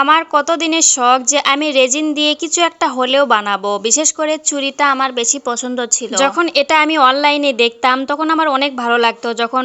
আমার কতদিনের শখ যে আমি রেজিন দিয়ে কিছু একটা হলেও বানাবো, বিশেষ করে চুরিটা আমার বেশি পছন্দ ছিল। যখন এটা আমি অনলাইনে দেখতাম, তখন আমার অনেক ভালো লাগতো। যখন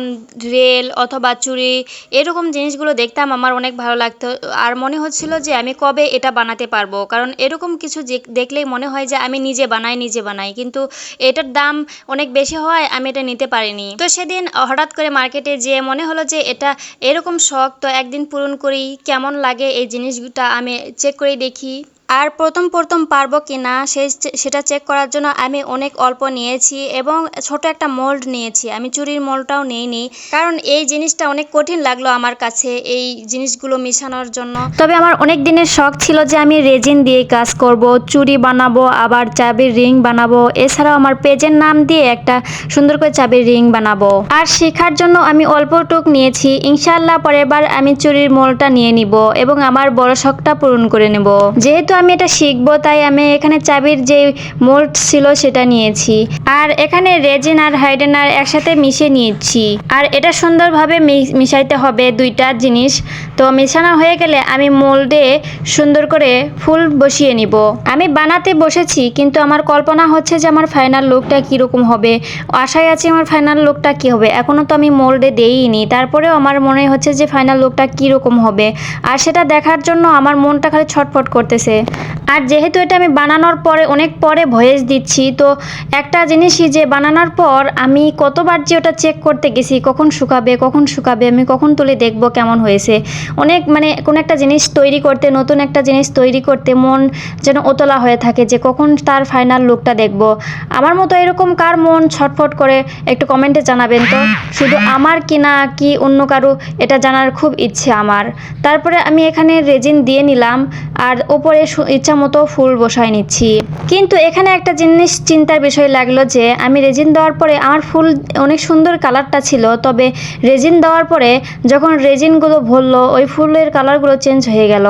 রেল অথবা চুরি এরকম জিনিসগুলো দেখতাম, আমার অনেক ভালো লাগতো। আর মনে হচ্ছিল যে আমি কবে এটা বানাতে পারব? কারণ এরকম কিছু দেখলেই মনে হয় যে আমি নিজে বানাই নিজে বানাই। কিন্তু এটার দাম অনেক বেশি হওয়ায় আমি এটা নিতে পারিনি। তো সেদিন হঠাৎ করে মার্কেটে যেয়ে মনে হলো যে এটা এরকম শখ, তো একদিন পূরণ করি, কেমন লাগে এই জিনিসটা আমি চেক করে দেখি। আর প্রথম প্রথম পারব কি না, সেই সেটা চেক করার জন্য আমি অনেক অল্প নিয়েছি এবং ছোট একটা মোল্ড নিয়েছি। আমি চুরির মোল্ডটাও নিইনি, কারণ এই জিনিসটা অনেক কঠিন লাগল আমার কাছে এই জিনিসগুলো মিশানোর জন্য। তবে আমার অনেক দিনের শখ ছিল যে আমি রেজিন দিয়ে কাজ করব চুরি বানাবো, আবার চাবির রিং বানাবো। এছাড়াও আমার পেজের নাম দিয়ে একটা সুন্দর করে চাবির রিং বানাবো। আর শেখার জন্য আমি অল্প টুক নিয়েছি ইনশাল্লাহ পরের বার আমি চুরির মোলটা নিয়ে নিব এবং আমার বড় শখটা পূরণ করে নেব। যেহেতু আমি এটা শিখব, তাই আমি এখানে চাবির যে মোল্ড ছিল সেটা নিয়েছি। আর এখানে রেজিন আর হাইডেনার একসাথে মিশিয়ে নিয়েছি। আর এটা সুন্দরভাবে মিশাইতে হবে দুইটা জিনিস। তো মেশানো হয়ে গেলে আমি মোল্ডে সুন্দর করে ফুল বসিয়ে নিব। আমি বানাতে বসেছি, কিন্তু আমার কল্পনা হচ্ছে যে আমার ফাইনাল লুকটা কীরকম হবে। আশায় আছি আমার ফাইনাল লুকটা কী হবে। এখনও তো আমি মোল্ডে দেইনি। তারপরেও আমার মনে হচ্ছে যে ফাইনাল লুকটা কীরকম হবে। আর সেটা দেখার জন্য আমার মনটা খালি ছটফট করতেছে। আর যেহেতু এটা আমি বানানোর পরে, অনেক পরে ভয়েস দিচ্ছি, তো একটা জিনিসই যে বানানোর পর আমি কতবার যে ওটা চেক করতে গেছি, কখন শুকাবে কখন শুকাবে, আমি কখন তুলে দেখব কেমন হয়েছে, অনেক মানে কোনো একটা জিনিস তৈরি করতে, নতুন একটা জিনিস তৈরি করতে মন যেন ওতলা হয়ে থাকে যে কখন তার ফাইনাল লুকটা দেখব। আমার মতো এরকম কার মন ছটফট করে একটু কমেন্টে জানাবেন তো? শুধু আমার কি না কি অন্য কারও, এটা জানার খুব ইচ্ছে আমার। তারপরে আমি এখানে রেজিন দিয়ে নিলাম, আর ওপরে ইচ্ছা মতো ফুল বসায় নিচ্ছি। কিন্তু এখানে একটা জিনিস চিন্তার বিষয় লাগল যে, আমি রেজিন দেওয়ার পরে আমার ফুল অনেক সুন্দর কালারটা ছিল, তবে রেজিন দেওয়ার পরে যখন রেজিনগুলো ভরলো, ওই ফুলের কালারগুলো চেঞ্জ হয়ে গেল।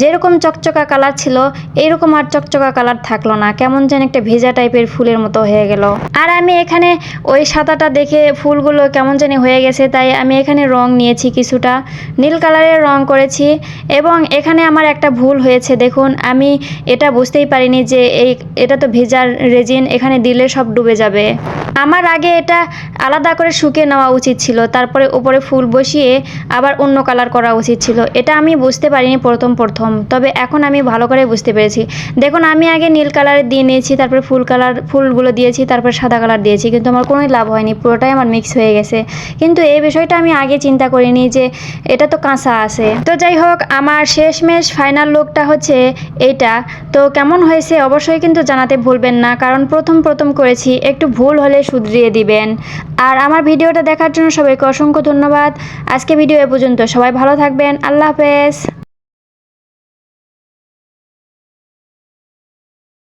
যেরকম চকচকা কালার ছিল এইরকম আর চকচকা কালার থাকল না, কেমন যেন একটা ভেজা টাইপের ফুলের মতো হয়ে গেল। আর আমি এখানে ওই সাদাটা দেখে ফুলগুলো কেমন জানি হয়ে গেছে, তাই আমি এখানে রং নিয়েছি কিছুটা। নীল কালারের রং করেছি, এবং এখানে আমার একটা ভুল হয়েছে, দেখুন। আমি এটা বুঝতেই পারিনি যে এই, এটা তো ভেজা রেজিন, এখানে দিলে সব ডুবে যাবে। আমার আগে এটা আলাদা করে শুকিয়ে নেওয়া উচিত ছিল, তারপরে উপরে ফুল বসিয়ে আবার অন্য কালার করা উচিত ছিল। এটা আমি বুঝতে পারিনি প্রথম প্রথম, তবে এখন আমি ভালো করে বুঝতে পেরেছি। দেখুন, আমি আগে নীল কালারের দিয়ে নিয়েছি, তারপরে ফুল কালার ফুলগুলো দিয়েছি, তারপর সাদা কালার দিয়েছি, কিন্তু আমার কোনোই লাভ হয়নি, পুরোটাই আমার মিক্স হয়ে গেছে। কিন্তু এই বিষয়টা আমি আগে চিন্তা করিনি যে এটা তো কাঁচা আছে। তো যাই হোক, আমার শেষমেশ ফাইনাল লুকটা হচ্ছে এইটা। তো কেমন হয়েছে অবশ্যই কিন্তু জানাতে ভুলবেন না, কারণ প্রথম প্রথম করেছি, একটু ভুল হলে শুধরিয়ে দিবেন। আর আমার ভিডিওটা দেখার জন্য সবাইকে অসংখ্য ধন্যবাদ। আজকে ভিডিও এ পর্যন্ত। সবাই ভালো থাকবেন। আল্লাহ হাফেজ।